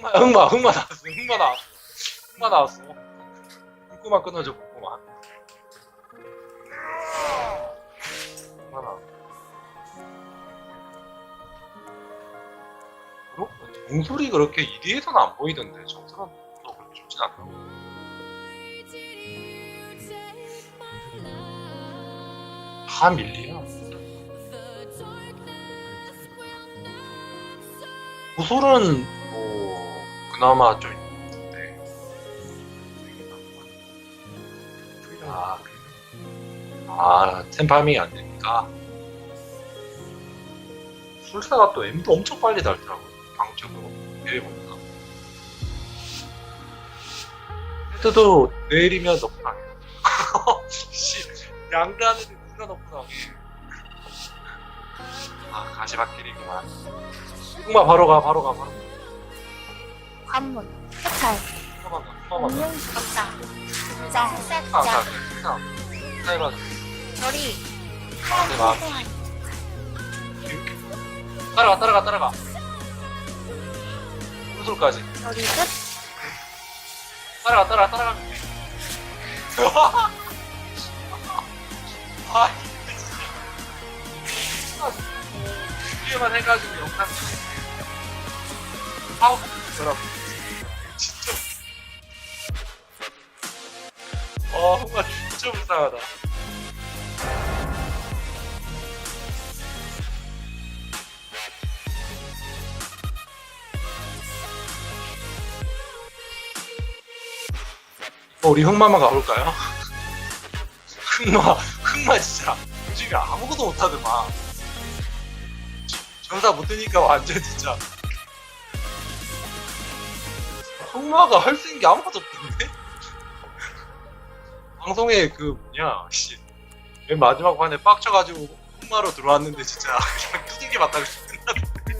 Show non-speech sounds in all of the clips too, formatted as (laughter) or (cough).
흑마 흑마 흑마 나왔어 흑마 나왔어. 흑마 나왔어. 흑마 끊어줘 흑마 흑마 나왔어. 그렇고 정술이 그렇게 1위에서는 안 보이던데? 정술은 또 그렇게 좋진 않나 다 밀리야. 구슬은 뭐 그나마 좀 있는데 아, 아 템파밍이 안 되니까. 술사가 또 M도 엄청 빨리 달더라고 방적으로. 내일보다 헤드도 내일이면 너프당해 (laughs) 씨 양다는 누가 너프당해 아 가시밭길이구만. 흑마 바로 가 바로 가 바로 가 관문, 아, 싹자, 자, 자, 해봐. 별이, 대박. 하얀 따라가, 따라가, 따라가. 구슬까지. 별이 끝, 따라가, 따라가, 따라가. (laughs) 아, 진짜. 이해만 해가지고 영상 찍 아우, 뭐라 아, 정말 진짜 불쌍하다. 어, 우리 흑마만 가볼까요? (laughs) 흑마, 흑마 진짜 요즘에 아무것도 못하더만. 전사 못 뜨니까 완전 진짜. 흑마가 할 수 있는 게 아무것도 없던데? 방송에 그 뭐냐, 씨. 맨 마지막 판에 빡쳐가지고 흑마로 들어왔는데 진짜 (laughs) 그냥 뚜둥이 맞다고 끝났는데.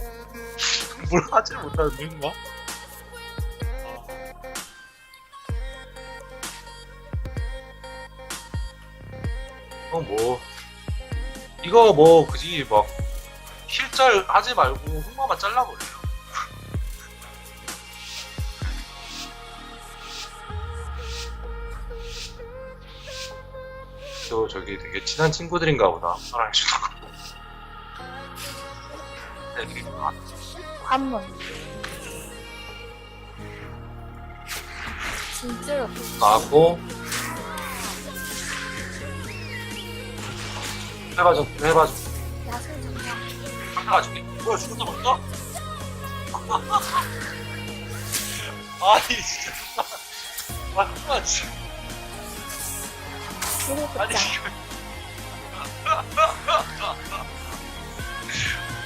(laughs) 뭘 하지를 못하는데, 흑마? 아. 어, 뭐. 이거 뭐, 그지, 막, 실절 하지 말고 흑마만 잘라버려요. 또 저기 되게 친한 친구들인가 보다. 사랑해주는 거. 네, 많아. 관문. 진짜로 나왔고. 해봐줘, 해봐줘. 야생 정령. 상타가 죽게. 뭐야, 죽었어, 벌써? (laughs) 아니, 진짜. 아, 흑마, 진짜. 아니.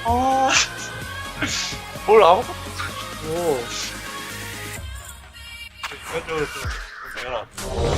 아, 뭘 아무것도 못하고. 인간적으로 좀, 좀 미안하다.